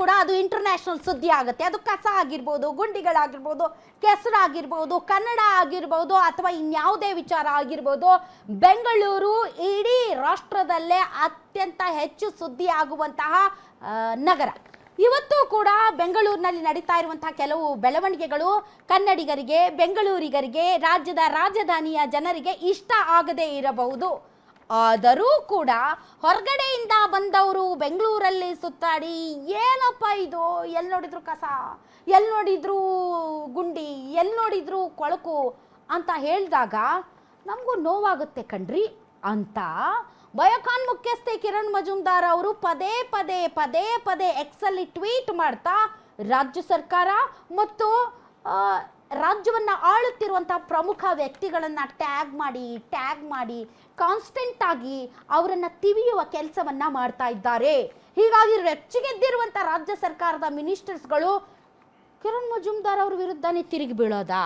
ಕೂಡ ಅದು ಇಂಟರ್ನ್ಯಾಷನಲ್ ಸುದ್ದಿ ಆಗುತ್ತೆ. ಅದು ಕಸ ಆಗಿರ್ಬೋದು, ಗುಂಡಿಗಳಾಗಿರ್ಬೋದು, ಕೆಸರಾಗಿರ್ಬೋದು, ಕನ್ನಡ ಆಗಿರ್ಬೋದು ಅಥವಾ ಇನ್ಯಾವುದೇ ವಿಚಾರ ಆಗಿರ್ಬೋದು, ಬೆಂಗಳೂರು ಇಡೀ ರಾಷ್ಟ್ರದಲ್ಲೇ ಅತ್ಯಂತ ಹೆಚ್ಚು ಸುದ್ದಿ ಆಗುವಂತಹ ನಗರ. ಇವತ್ತು ಕೂಡ ಬೆಂಗಳೂರಿನಲ್ಲಿ ನಡೀತಾ ಇರುವಂತಹ ಕೆಲವು ಬೆಳವಣಿಗೆಗಳು ಕನ್ನಡಿಗರಿಗೆ, ಬೆಂಗಳೂರಿಗರಿಗೆ, ರಾಜ್ಯದ ರಾಜಧಾನಿಯ ಜನರಿಗೆ ಇಷ್ಟ ಆಗದೇ ಇರಬಹುದು. ಆದರೂ ಕೂಡ ಹೊರಗಡೆಯಿಂದ ಬಂದವರು ಬೆಂಗಳೂರಲ್ಲಿ ಸುತ್ತಾಡಿ, ಏನಪ್ಪ ಇದು? ಎಲ್ಲಿ ನೋಡಿದ್ರು ಕಸ? ಎಲ್ಲಿ ನೋಡಿದ್ರು ಗುಂಡಿ? ಎಲ್ಲಿ ನೋಡಿದ್ರು ಕೊಳಕು? ಅಂತ ಹೇಳಿದಾಗ, ನಮಗೂ ನೋವಾಗುತ್ತೆ ಕಣ್ರಿ ಅಂತ ಬಯೋಕಾನ್ ಮುಖ್ಯಸ್ಥೆ ಕಿರಣ್ ಮಜುಮ್ದಾರ್ ಅವರು ಪದೇ ಪದೇ ಪದೇ ಪದೇ ಎಕ್ಸಲ್ಲಿ ಟ್ವೀಟ್ ಮಾಡ್ತಾ, ರಾಜ್ಯ ಸರ್ಕಾರ ಮತ್ತು ರಾಜ್ಯವನ್ನ ಆಳುತ್ತಿರುವಂತಹ ಪ್ರಮುಖ ವ್ಯಕ್ತಿಗಳನ್ನ ಟ್ಯಾಗ್ ಮಾಡಿ ಟ್ಯಾಗ್ ಮಾಡಿ ಕಾನ್ಸ್ಟೆಂಟ್ ಆಗಿ ಅವರನ್ನ ತಿವಿಯುವ ಕೆಲಸವನ್ನ ಮಾಡ್ತಾ ಇದ್ದಾರೆ. ಹೀಗಾಗಿ ರೆಚ್ಚಿಗೆದ್ದಿರುವಂಥ ರಾಜ್ಯ ಸರ್ಕಾರದ ಮಿನಿಸ್ಟರ್ಸ್ಗಳು ಕಿರಣ್ ಮಜುಮ್ದಾರ್ ಅವ್ರ ವಿರುದ್ಧನೇ ತಿರುಗಿ ಬೀಳೋದಾ?